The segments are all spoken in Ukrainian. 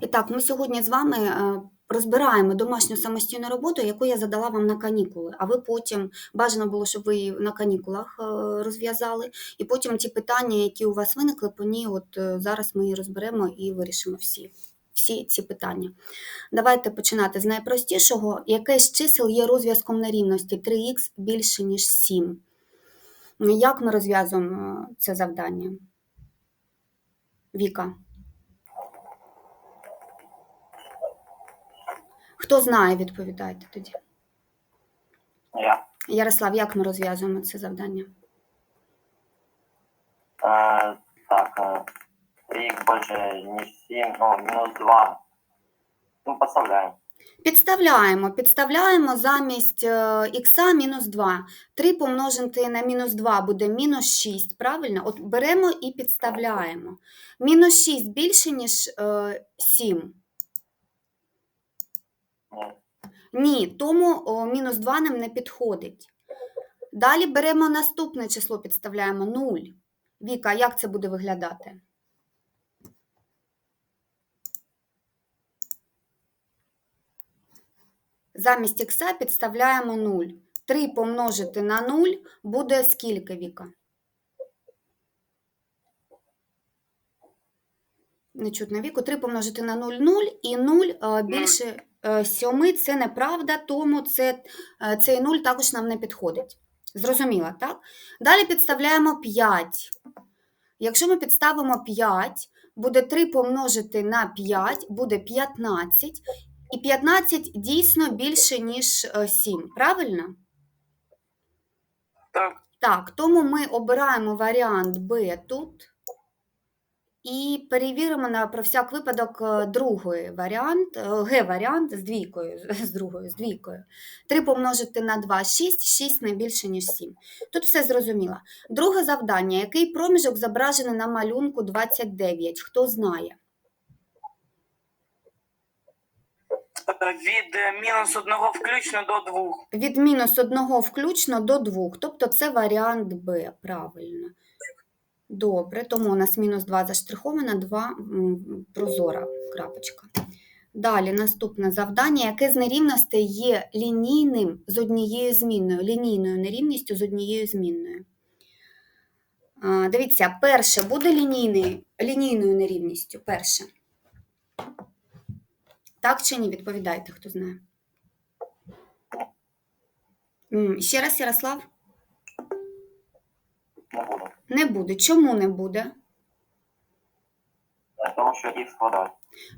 І так, ми сьогодні з вами е, розбираємо домашню самостійну роботу, яку я задала вам на канікули. А ви потім бажано було, щоб ви її на канікулах е, розв'язали. І потім ті питання, які у вас виникли, по ній, от е, зараз ми її розберемо і вирішимо всі. Всі ці питання. Давайте починати з найпростішого. Яке з чисел є розв'язком нерівності 3х більше, ніж 7? Як ми розв'язуємо це завдання? Віка. Хто знає, відповідайте тоді. Я. Ярослав, як ми розв'язуємо це завдання? Е, так, е, 3х більше, ніж 7, ну, мінус 2. Ну, подставляємо. Підставляємо. Підставляємо замість х мінус 2. 3 помножити на мінус 2 буде мінус 6, правильно? От беремо і підставляємо. Мінус 6 більше, ніж е, 7. Ні. Ні, тому о, мінус 2 нам не підходить. Далі беремо наступне число, підставляємо 0. Віка, як це буде виглядати? Замість х підставляємо 0. 3 помножити на 0 буде скільки, Віка? Не чутно Віку. 3 помножити на 0 – 0, і 0 е, більше 7 – це неправда, тому це, е, цей 0 також нам не підходить. Зрозуміло, так? Далі підставляємо 5. Якщо ми підставимо 5, буде 3 помножити на 5, буде 15. І 15 дійсно більше, ніж е, 7, правильно? Так, Так, тому ми обираємо варіант Б тут і перевіримо на про всяк випадок е, другий варіант, е, Г-варіант з двійкою, з- другою, з двійкою. 3 помножити на 2 – 6, 6 не більше, ніж 7. Тут все зрозуміло. Друге завдання. Який проміжок зображений на малюнку 29? Хто знає? від е, мінус одного включно до двох. Від мінус 1 включно до 2, тобто це варіант Б, правильно. Добре, тому у нас мінус 2 заштриховано, 2 прозора крапочка. Далі наступне завдання. Яке з нерівностей є лінійним з однією змінною, лінійною нерівністю з однією змінною? Дивіться, перше буде лінійний, лінійною нерівністю. Перше. Так чи ні? Відповідайте, хто знає. Ще раз, Ярослав? Не буде. Чому не буде? Е, Тому що х квадрат.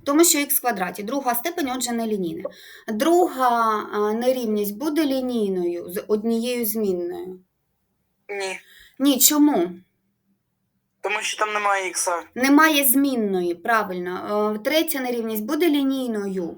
Тому що х квадраті. Друга степень, отже, не лінійна. Друга нерівність буде лінійною з однією змінною. Ні. Ні, чому? Тому що там немає ікса. Немає змінної, правильно. Е, Третя нерівність буде лінійною.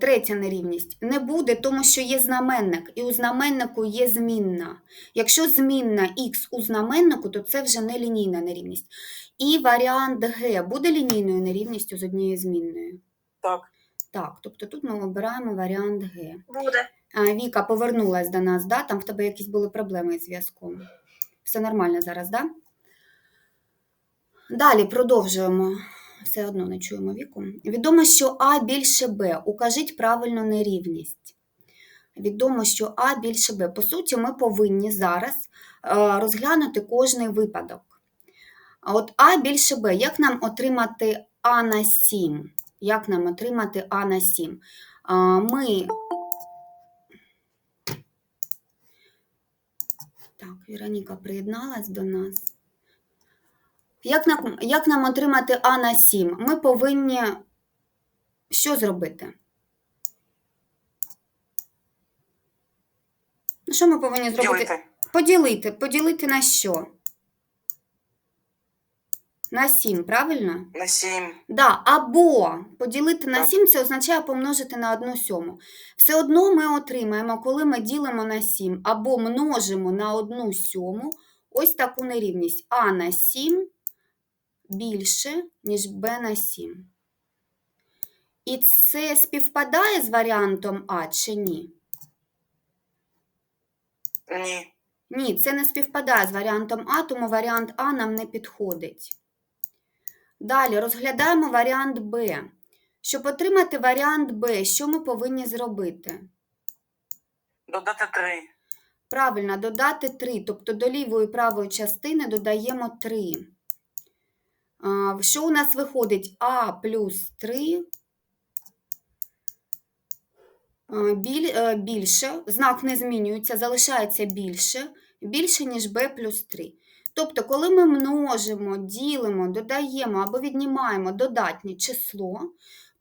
Третя нерівність не буде, тому що є знаменник, і у знаменнику є змінна. Якщо змінна х у знаменнику, то це вже не лінійна нерівність. І варіант Г буде лінійною нерівністю з однією змінною. Так. Так, тобто тут ми обираємо варіант Г. Буде. Віка повернулась до нас, да? Там в тебе якісь були проблеми із зв'язком. Все нормально зараз, да? Далі продовжуємо. Все одно не чуємо віку. Відомо, що А більше Б. Укажіть правильну нерівність. Відомо, що А більше Б. По суті, ми повинні зараз е, розглянути кожний випадок. А от А більше Б. Як нам отримати А на 7? Як нам отримати А на 7? Ми Так, Вероніка приєдналась до нас. Як нам, як нам отримати А на 7? Ми повинні що зробити? Ну, Що ми повинні зробити? Ділити. Поділити. Поділити на що? На 7, правильно? На сім. Да, або поділити на 7 це означає помножити на 1 сьому. Все одно ми отримаємо, коли ми ділимо на 7 або множимо на 1 сьому ось таку нерівність. А на 7 більше, ніж Б на 7. І це співпадає з варіантом А чи ні? Ні. Ні, це не співпадає з варіантом А, тому варіант А нам не підходить. Далі розглядаємо варіант Б. Щоб отримати варіант Б, що ми повинні зробити? Додати 3. Правильно, додати 3, тобто до лівої і правої частини додаємо 3. Що у нас виходить? А плюс 3 біль, е, більше, знак не змінюється, залишається більше, більше, ніж b плюс 3. Тобто, коли ми множимо, ділимо, додаємо або віднімаємо додатнє число,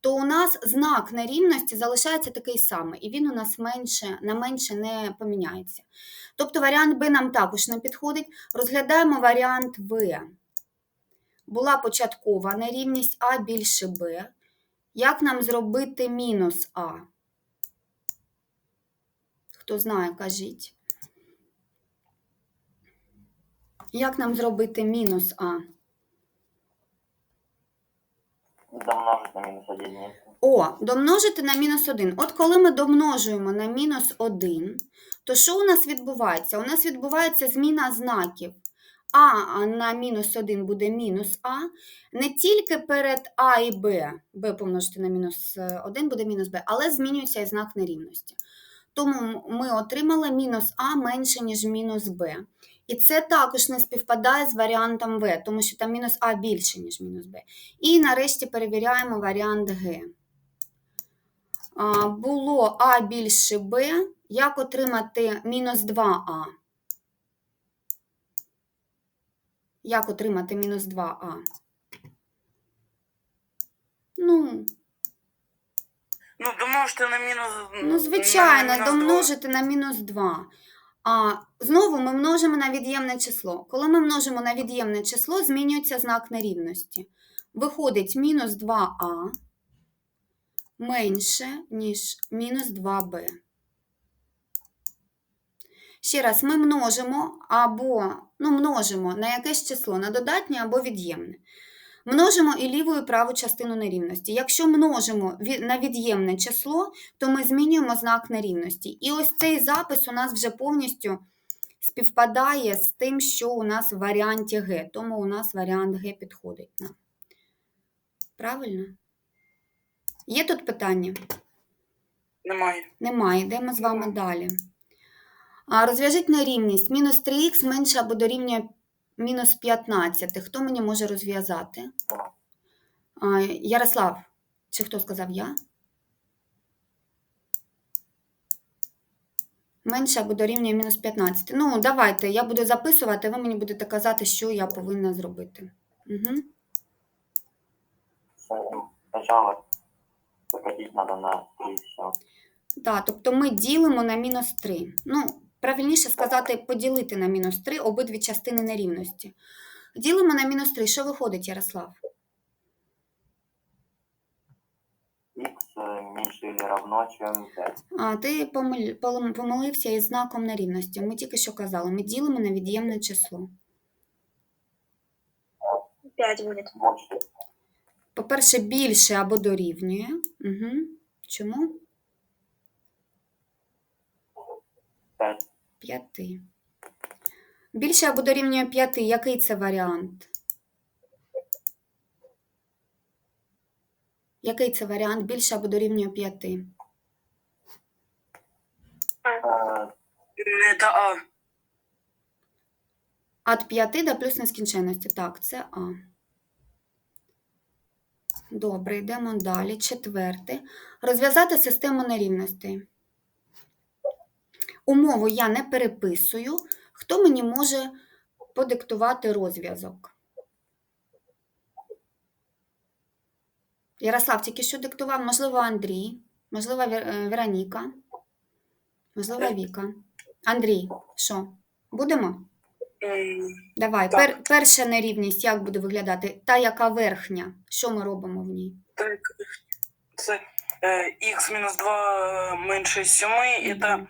то у нас знак нерівності залишається такий самий, і він у нас менше, на менше не поміняється. Тобто варіант Б нам також не підходить. Розглядаємо варіант В. Була початкова нерівність А більше Б. Як нам зробити мінус А? Хто знає, кажіть. Як нам зробити мінус А? Домножить на мінус одиницю. О, домножити на мінус 1. От коли ми домножуємо на мінус 1, то що у нас відбувається? У нас відбувається зміна знаків. А на мінус 1 буде мінус А. Не тільки перед А і Б, Б помножити на мінус 1 буде мінус Б, але змінюється і знак нерівності. Тому ми отримали мінус А менше, ніж мінус Б. І це також не співпадає з варіантом В, тому що там мінус А більше, ніж мінус Б. І нарешті перевіряємо варіант Г. Було А більше Б. Як отримати мінус 2А? Як отримати мінус 2А? Ну, Ну, домножити на мінус. ну звичайно, на домножити на мінус 2. А знову ми множимо на від'ємне число. Коли ми множимо на від'ємне число, змінюється знак нерівності. Виходить мінус 2а менше, ніж мінус 2b. Ще раз, ми множимо або ну, множимо на якесь число, на додатнє або від'ємне. Множимо і ліву, і праву частину нерівності. Якщо множимо на від'ємне число, то ми змінюємо знак нерівності. І ось цей запис у нас вже повністю співпадає з тим, що у нас в варіанті Г. Тому у нас варіант Г підходить нам. Правильно? Є тут питання? Немає. Немає. Йдемо з вами далі. Розв'яжіть нерівність. Мінус 3х менше або дорівнює мінус 15. Хто мені може розв'язати? Ярослав. Чи хто сказав я? Менше або дорівнює мінус 15. Ну, давайте, я буду записувати, ви мені будете казати, що я повинна зробити. Угу. Спочатку сократить надо на 3 і все. Так, тобто ми ділимо на мінус 3. Ну, правильніше сказати, поділити на мінус 3 обидві частини нерівності. Ділимо на мінус 3. Що виходить, Ярослав? Х менше или равно, чем 5. А, ти помил- помилився із знаком нерівності. Ми тільки що казали, ми ділимо на від'ємне число. 5 будет. Больше. По-перше, більше або дорівнює. Угу. Чому? 5. 5. Більше або дорівнює 5. Який це варіант? Який це варіант? Більше або дорівнює 5? Е, Це А. От 5 до плюс нескінченності. Так, це А. Добре, йдемо далі. Четверте. Розв'язати систему нерівностей. Умову я не переписую. Хто мені може подиктувати розв'язок? Ярослав тільки що диктував, можливо, Андрій, можливо, е, Вероніка, можливо, Віка. Андрій, що? Будемо? Давай, Так. пер, перша нерівність як буде виглядати? Та, яка верхня. Що ми робимо в ній? Так, це е, х мінус 2 менше 7, і це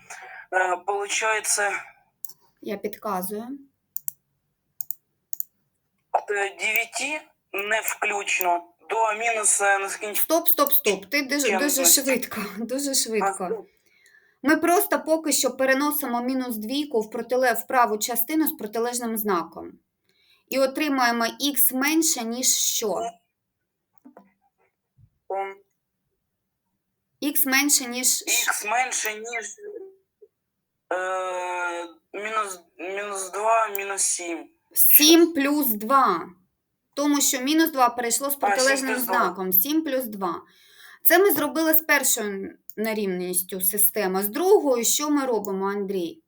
Е, получається Я підказую. от 9 не включно до мінус е, нескінченності. Стоп, стоп, стоп. Ти дуже, дуже швидко, дуже швидко. Ми просто поки що переносимо мінус двійку в, протиле... в праву частину з протилежним знаком. І отримаємо х менше, ніж що? Х менше, ніж Х менше, ніж е, мінус, мінус 2, мінус 7. 7 плюс 2. Тому що мінус 2 перейшло з протилежним знаком. 7 плюс 2. Це ми зробили з першою нерівністю системи. З другою, що ми робимо, Андрій?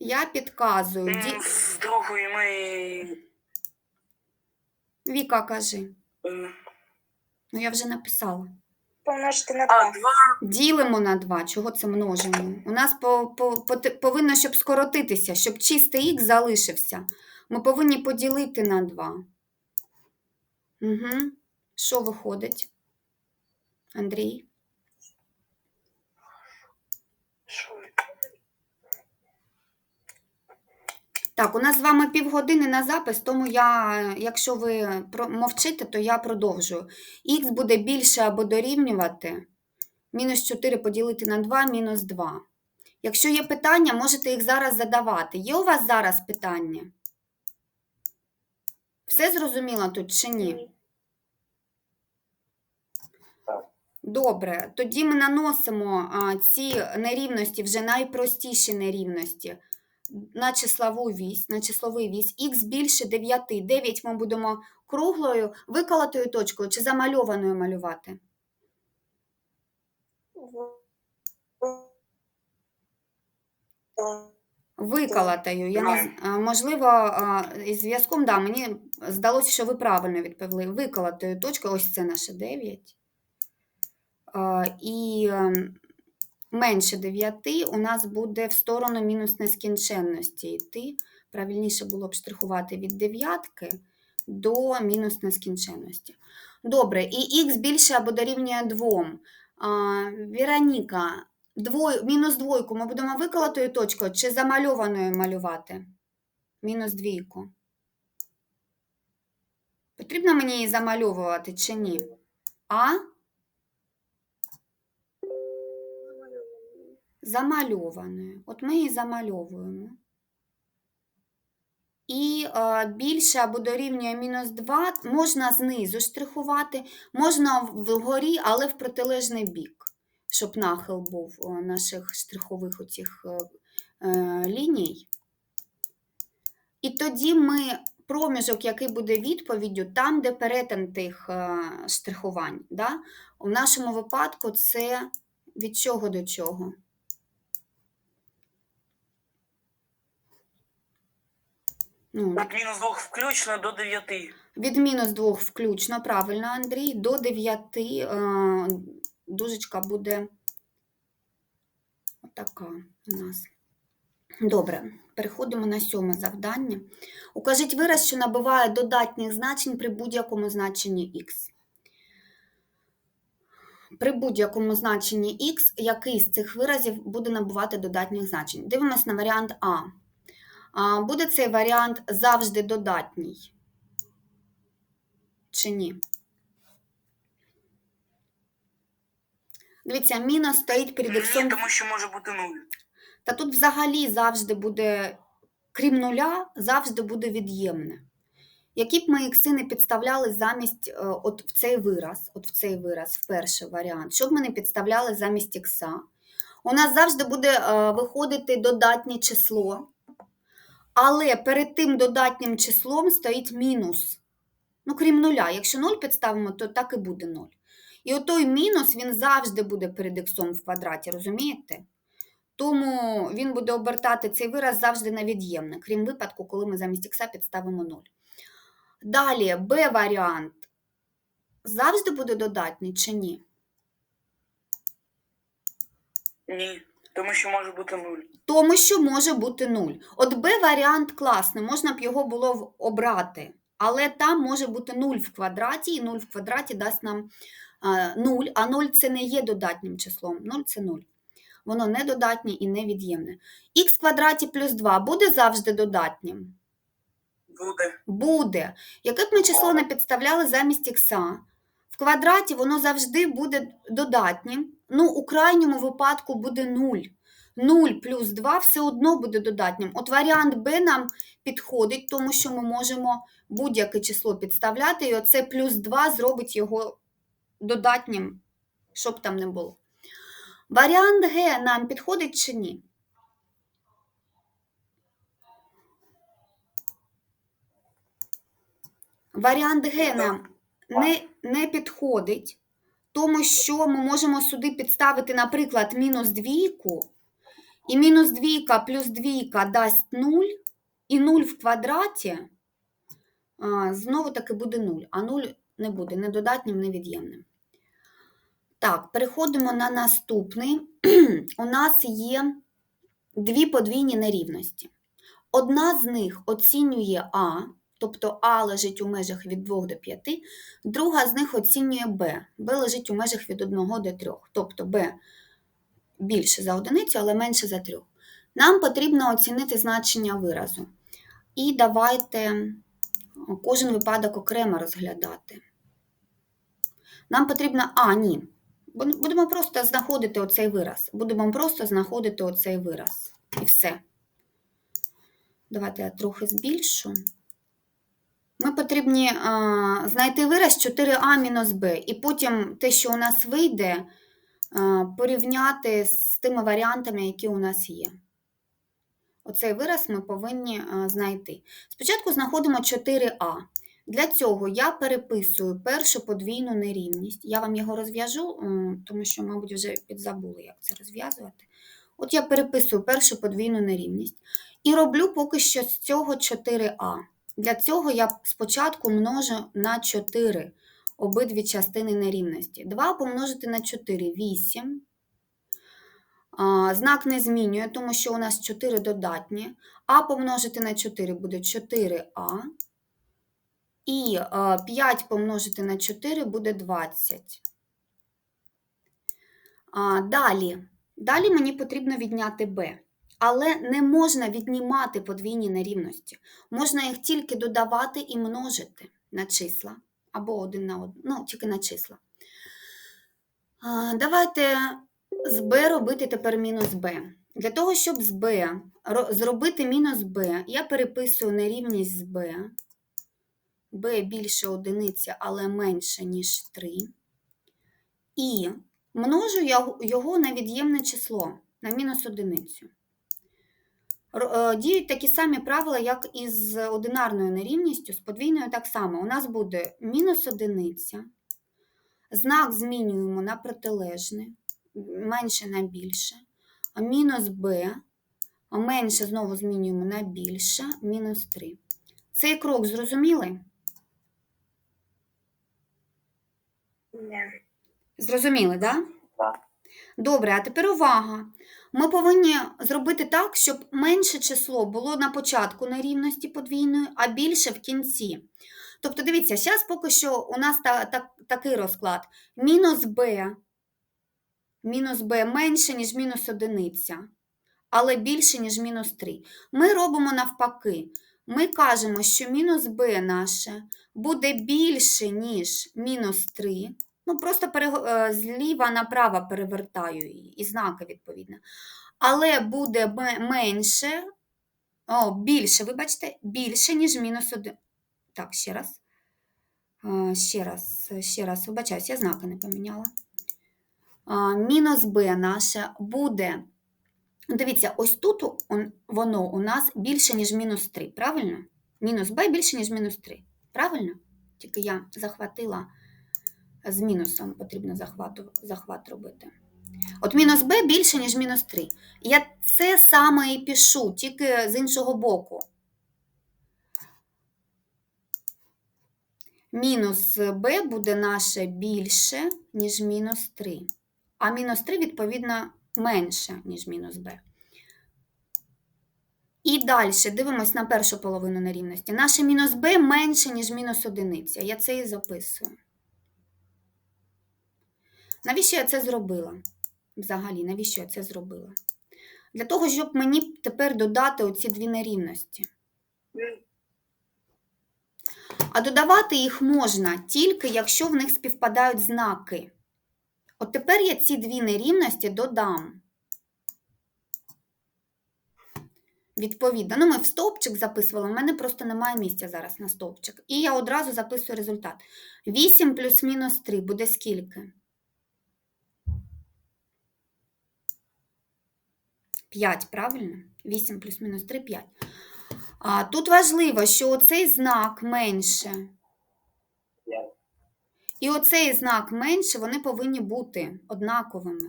Я підказую. Ді... З другої ми. Віка, кажи. е, Ну, я вже написала. Помножити на 2. 2. Ділимо на 2. Чого це множимо? У нас по, по, по, повинно, щоб скоротитися, щоб чистий х залишився. Ми повинні поділити на 2. Угу. Що виходить? Андрій? Так, у нас з вами півгодини на запис, тому я, якщо ви мовчите, то я продовжую. Х буде більше або дорівнювати. Мінус 4 поділити на 2, мінус 2. Якщо є питання, можете їх зараз задавати. Є у вас зараз питання? Все зрозуміло тут чи ні? Добре, тоді ми наносимо а, ці нерівності, вже найпростіші нерівності, на числову вісь, на числовий вісь. Х більше 9. 9 ми будемо круглою, виколотою точкою чи замальованою малювати. Виколотою. Я не, можливо, із зв'язком, да, мені здалося, що ви правильно відповіли. Виколотою точкою, ось це наше 9. І ем, менше 9 у нас буде в сторону мінус нескінченності йти. Правильніше було б штрихувати від дев'ятки до мінус нескінченності. Добре, і х більше або дорівнює 2. А, Віроніка, двой, мінус двойку ми будемо виколотою точкою чи замальованою малювати? Мінус двійку. Потрібно мені її замальовувати чи ні? А? Замальованою. От ми її замальовуємо. І е, більше або дорівнює мінус 2 можна знизу штрихувати, можна вгорі, але в протилежний бік, щоб нахил був наших штрихових оцих е, е, ліній. І тоді ми проміжок, який буде відповіддю, там, де перетин тих е, штрихувань. Да? У нашому випадку це від чого до чого? Ну, Від мінус 2 включно до 9. від мінус 2 включно, правильно, Андрій, до 9 е, дужечка буде отака у нас. Добре, переходимо на сьоме завдання. Укажіть вираз, що набуває додатніх значень при будь-якому значенні х. При будь-якому значенні х, який з цих виразів буде набувати додатніх значень. Дивимось на варіант А. Буде цей варіант завжди додатній чи ні? Дивіться, мінус стоїть перед Ні, тому що може бути 0. Та тут взагалі завжди буде, крім нуля, завжди буде від'ємне. Які б ми ікси не підставляли замість е, от в цей вираз, от в цей вираз, в перший варіант, що б ми не підставляли замість ікса, у нас завжди буде е, виходити додатнє число, але перед тим додатнім числом стоїть мінус. Ну, крім нуля. Якщо 0 підставимо, то так і буде 0. І отой мінус він завжди буде перед іксом в квадраті, розумієте? Тому він буде обертати цей вираз завжди на від'ємне, крім випадку, коли ми замість ікса підставимо 0. Далі, Б-варіант завжди буде додатній чи ні? Ні, тому що може бути 0. Тому що може бути 0. От Б-варіант класний, можна б його було обрати, але там може бути 0 в квадраті, і 0 в квадраті дасть нам а, 0, а 0 це не є додатнім числом. 0 це 0. Воно не додатнє і не від'ємне. Х в квадраті плюс 2 буде завжди додатнім? Буде. Буде. Яке б ми число не підставляли замість ікса, В квадраті воно завжди буде додатнім. Ну, у крайньому випадку буде 0. 0 плюс 2 все одно буде додатнім. От варіант Б нам підходить, тому що ми можемо будь-яке число підставляти, і оце плюс 2 зробить його додатнім, щоб там не було. Варіант Г нам підходить чи ні? Варіант Г нам не, не підходить, тому що ми можемо сюди підставити, наприклад, мінус двійку, і мінус двійка плюс двійка дасть 0, і 0 в квадраті знову таки буде 0, а 0 не буде не додатнім, не від'ємним. Так, переходимо на наступний. У нас є дві подвійні нерівності. Одна з них оцінює А, тобто А лежить у межах від 2 до 5, друга з них оцінює Б. Б лежить у межах від 1 до 3, тобто Б більше за одиницю, але менше за 3. Нам потрібно оцінити значення виразу. І давайте кожен випадок окремо розглядати. Нам потрібно. А, ні. Будемо просто знаходити оцей вираз. Будемо просто знаходити оцей вираз. І все. Давайте я трохи збільшу. Ми потрібні а, знайти вираз 4а мінус b, і потім те, що у нас вийде, а, порівняти з тими варіантами, які у нас є. Оцей вираз ми повинні а, знайти. Спочатку знаходимо 4а. Для цього я переписую першу подвійну нерівність. Я вам його розв'яжу, тому що, мабуть, вже підзабули, як це розв'язувати. От я переписую першу подвійну нерівність і роблю поки що з цього 4а. Для цього я спочатку множу на 4 обидві частини нерівності. 2 помножити на 4 – 8. Знак не змінює, тому що у нас 4 додатні. А помножити на 4 буде 4а. І е, 5 помножити на 4 буде 20. Далі. Далі мені потрібно відняти b. Але не можна віднімати подвійні нерівності. Можна їх тільки додавати і множити на числа. Або один на один. Ну, тільки на числа. Давайте з b робити тепер мінус b. Для того, щоб з b зробити мінус b, я переписую нерівність з b b більше одиниці, але менше, ніж 3. І множу його на від'ємне число, на мінус одиницю. Е, Діють такі самі правила, як і з одинарною нерівністю, з подвійною так само. У нас буде мінус одиниця, знак змінюємо на протилежне, менше на більше, а мінус b, а менше знову змінюємо на більше, мінус 3. Цей крок зрозуміли? Ні. Зрозуміли, так? Да? Так. Добре, а тепер увага. Ми повинні зробити так, щоб менше число було на початку нерівності подвійної, а більше в кінці. Тобто, дивіться, зараз поки що у нас та, та, такий розклад. Мінус b, мінус b менше, ніж мінус одиниця, але більше, ніж мінус 3. Ми робимо навпаки. Ми кажемо, що мінус b наше буде більше, ніж мінус 3. Ну, просто перего- е, зліва направо перевертаю її, і знаки відповідно. Але буде менше, о, більше, вибачте, більше, ніж мінус 1. Так, ще раз. Е, Ще раз, ще раз, вибачаюсь, я знаки не поміняла. Мінус b наше буде. Дивіться, ось тут воно у нас більше, ніж мінус 3, правильно? Мінус b більше, ніж мінус 3. Правильно? Тільки я захватила з мінусом, потрібно захвату, захват робити. От мінус b більше, ніж мінус 3. Я це саме і пишу, тільки з іншого боку. Мінус b буде наше більше, ніж мінус 3. А мінус 3, відповідно, менше, ніж мінус b. І далі дивимось на першу половину нерівності. Наше мінус b менше, ніж мінус одиниця. Я це і записую. Навіщо я це зробила? Взагалі, навіщо я це зробила? Для того, щоб мені тепер додати оці дві нерівності. А додавати їх можна тільки, якщо в них співпадають знаки. От тепер я ці дві нерівності додам. Відповідно, ну ми в стовпчик записували, в мене просто немає місця зараз на стовпчик. І я одразу записую результат. 8 плюс мінус 3 буде скільки? 5, правильно? 8 плюс мінус 3 – 5. А, тут важливо, що оцей знак менше. І оцей знак менше, вони повинні бути однаковими.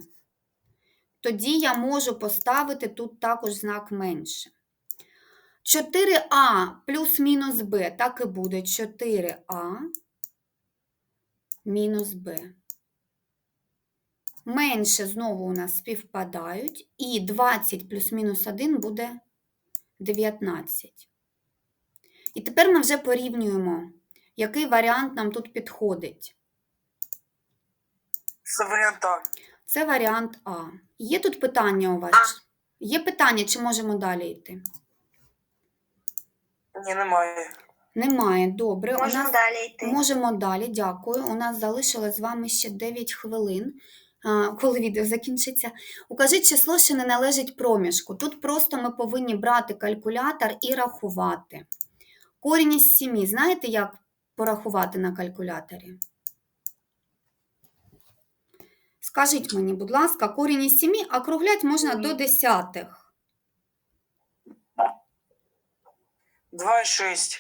Тоді я можу поставити тут також знак менше. 4а плюс мінус b, так і буде 4а мінус b. Менше знову у нас співпадають, і 20 плюс мінус 1 буде 19. І тепер ми вже порівнюємо, який варіант нам тут підходить. Це варіант А. Це варіант А. Є тут питання у вас? Є питання, чи можемо далі йти? Ні, немає. Немає. Добре. У Можемо нас... далі йти. Можемо далі, дякую. У нас залишилось з вами ще 9 хвилин, а, коли відео закінчиться. Укажіть число, що не належить проміжку. Тут просто ми повинні брати калькулятор і рахувати. Корінь із 7. Знаєте, як порахувати на калькуляторі? Скажіть мені, будь ласка, корінь із 7 округлять можна до десятих. 2,6.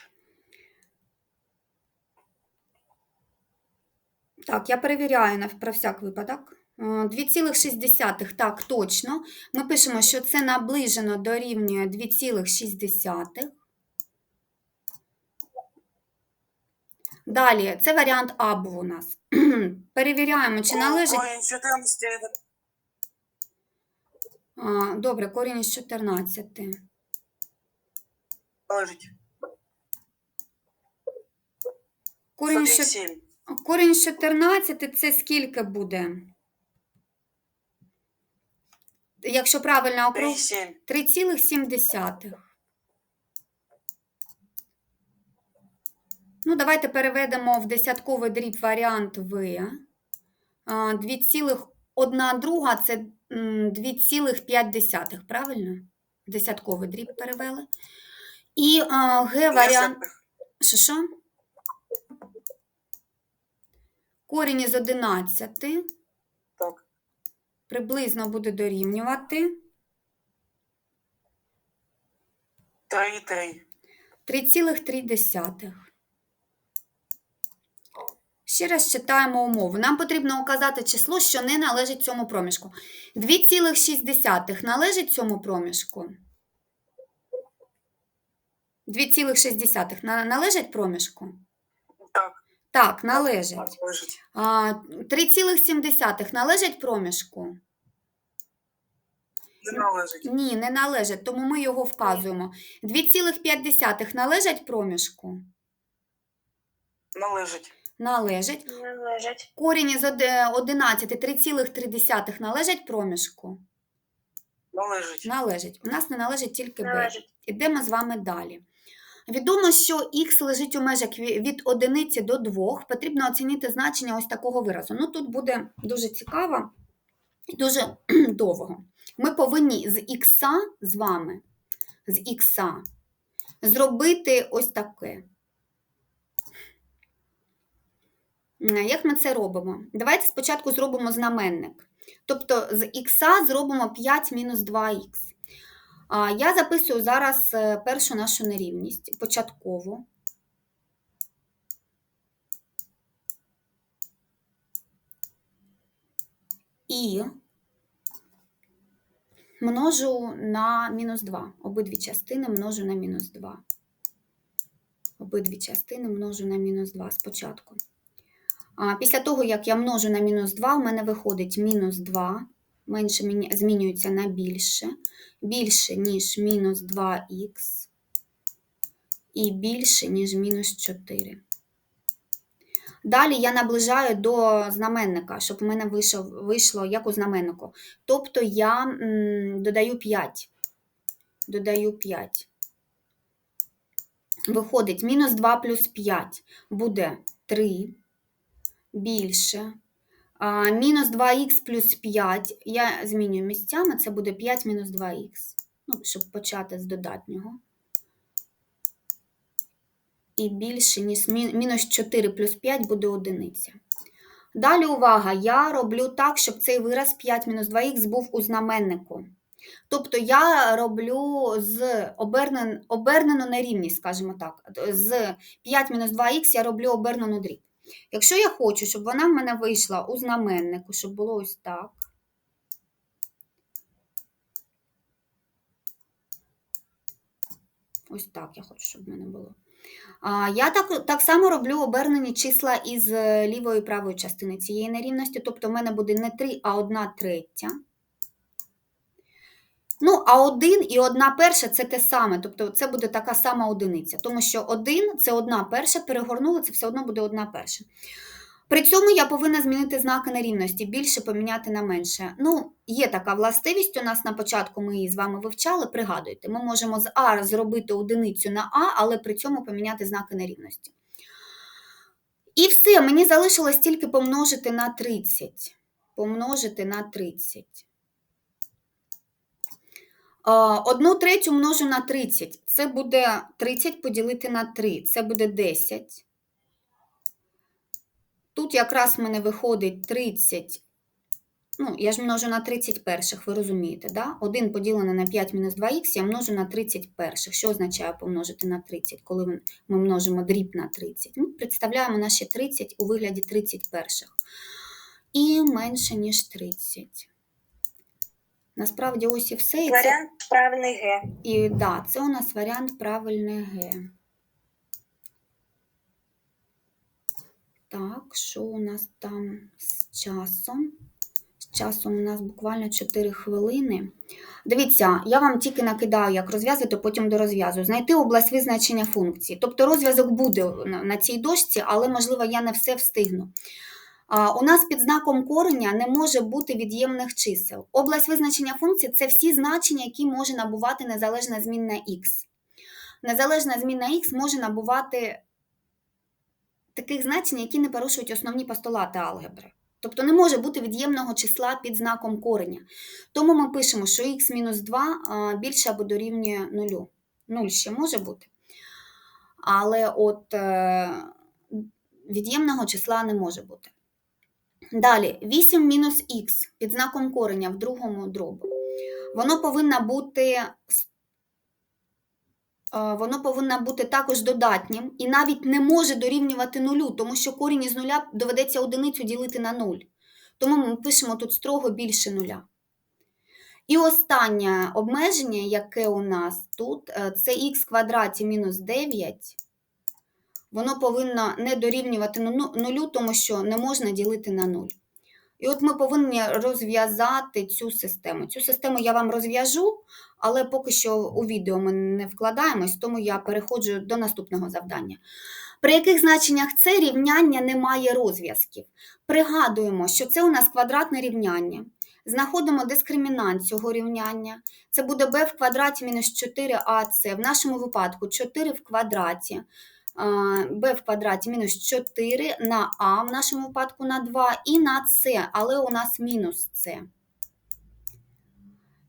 Так, я перевіряю на, про всяк випадок. Е, 2,6, так, точно. Ми пишемо, що це наближено дорівнює 2,6. Далі, це варіант А був у нас. Перевіряємо, чи належить. Корінь 14. А, добре, корінь із 14. Належить. Корінь, із чот- 1,7. корінь з 14 це скільки буде? Якщо правильно округ... 3,7. 3,7. Ну, давайте переведемо в десятковий дріб варіант В. 2,1 друга це 2,5, правильно? Десятковий дріб перевели. І а, Г варіант. Що що? Корінь із 11 Так. Приблизно буде дорівнювати 3,3. 3,3. Ще раз читаємо умову. Нам потрібно указати число, що не належить цьому проміжку. 2,6 належить цьому проміжку. 2,6 належить проміжку? Так. Належить. Належить. А, 3,7 належить проміжку? Не належить. Ні, не належить, тому ми його вказуємо. 2,5 належать проміжку? Належить. Належить. Належить. Корінь із оде- 11 3,3 належать проміжку? Належить. Належить. У нас не належить тільки Б. Належить. Ідемо з вами далі. Відомо, що х лежить у межах від 1 до 2. Потрібно оцінити значення ось такого виразу. Ну, тут буде дуже цікаво і дуже довго. Ми повинні з х з вами, з х зробити ось таке. Як ми це робимо? Давайте спочатку зробимо знаменник. Тобто з х зробимо 5 мінус 2х. Я записую зараз е, першу нашу нерівність початкову. І множу на мінус 2. Обидві частини множу на мінус 2. Обидві частини множу на мінус 2 спочатку. Після того, як я множу на мінус 2, у мене виходить мінус 2, менше змінюється на більше, більше, ніж мінус 2х, і більше, ніж мінус 4. Далі я наближаю до знаменника, щоб у мене вийшло, вийшло як у знаменнику. Тобто я м, додаю 5. Додаю 5. виходить мінус 2 плюс 5 буде 3 більше. Мінус 2х плюс 5. Я змінюю місцями, це буде 5 мінус 2х. Ну, щоб почати з додатнього. І більше, ніж мінус 4 плюс 5 буде одиниця. Далі увага, я роблю так, щоб цей вираз 5 мінус 2х був у знаменнику. Тобто я роблю з обернен, обернену нерівність, скажімо так. З 5 мінус 2х я роблю обернену дріб. Якщо я хочу, щоб вона в мене вийшла у знаменнику, щоб було ось так. Ось так я хочу, щоб в мене було. Я так, так само роблю обернені числа із е, лівої і правої частини цієї нерівності. Тобто в мене буде не 3, а 1 третя. Ну, а 1 і 1 перша це те саме, тобто це буде така сама одиниця, тому що 1 це 1 перша, перегорнули, це все одно буде 1 перша. При цьому я повинна змінити знаки нерівності, більше поміняти на менше. Ну, є така властивість у нас на початку, ми її з вами вивчали, пригадуйте, ми можемо з А зробити одиницю на А, але при цьому поміняти знаки нерівності. І все, мені залишилось тільки помножити на 30. Помножити на 30. Одну третю множу на 30. Це буде 30 поділити на 3. Це буде 10. Тут якраз в мене виходить 30. Ну, я ж множу на 30 перших, ви розумієте, да? 1 поділене на 5 мінус 2х, я множу на 30 перших. Що означає помножити на 30, коли ми- множимо дріб на 30? Ми представляємо наші 30 у вигляді 30 перших. І менше, ніж 30. Насправді ось і все. І це... Варіант правильний Г. І да, це у нас варіант правильне Г. Так, що у нас там з часом? З часом у нас буквально 4 хвилини. Дивіться, я вам тільки накидаю, як розв'язати, потім дорозв'язую. Знайти область визначення функції. Тобто розв'язок буде на цій дошці, але, можливо, я не все встигну. У нас під знаком кореня не може бути від'ємних чисел. Область визначення функції це всі значення, які може набувати незалежна змінна х. Незалежна змінна х може набувати таких значень, які не порушують основні постулати алгебри. Тобто не може бути від'ємного числа під знаком кореня. Тому ми пишемо, що х-2 більше або дорівнює 0. 0 ще може бути. Але от е, від'ємного числа не може бути. Далі, 8 мінус х під знаком кореня в другому дробу. Воно повинно бути е, воно повинно бути також додатнім і навіть не може дорівнювати нулю, тому що корінь із нуля доведеться одиницю ділити на нуль. Тому ми пишемо тут строго більше нуля. І останнє обмеження, яке у нас тут, е, це х квадраті мінус 9. Воно повинно не дорівнювати ну- нулю, тому що не можна ділити на нуль. І от ми повинні розв'язати цю систему. Цю систему я вам розв'яжу, але поки що у відео ми не вкладаємось, тому я переходжу до наступного завдання. При яких значеннях це рівняння не має розв'язків? Пригадуємо, що це у нас квадратне рівняння. Знаходимо дискримінант цього рівняння. Це буде b в квадраті мінус 4ac. В нашому випадку 4 в квадраті b в квадраті мінус 4 на а, в нашому випадку на 2 і на c, але у нас мінус c.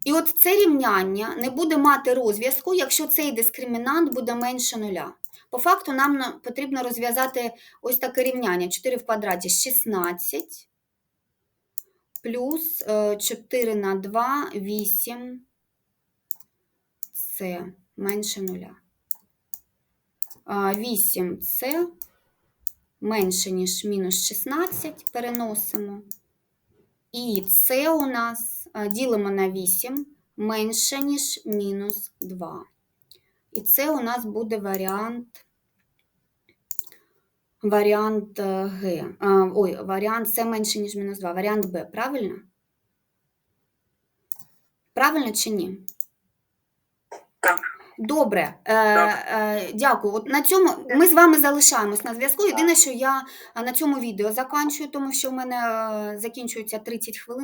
І от це рівняння не буде мати розв'язку, якщо цей дискримінант буде менше нуля. По факту нам потрібно розв'язати ось таке рівняння. 4 в квадраті 16 плюс е, 4 на 2 8 це менше нуля. 8 це менше, ніж мінус 16, переносимо. І це у нас ділимо на 8 менше, ніж мінус 2. І це у нас буде варіант. Варіант е, Г. Ой, варіант С менше, ніж мінус 2. Варіант Б, правильно? Правильно чи ні? Так. Добре, е, Так. е, дякую. От на цьому ми з вами залишаємось на зв'язку. Єдине, що я е, на цьому відео заканчую, тому що в мене е, закінчується 30 хвилин.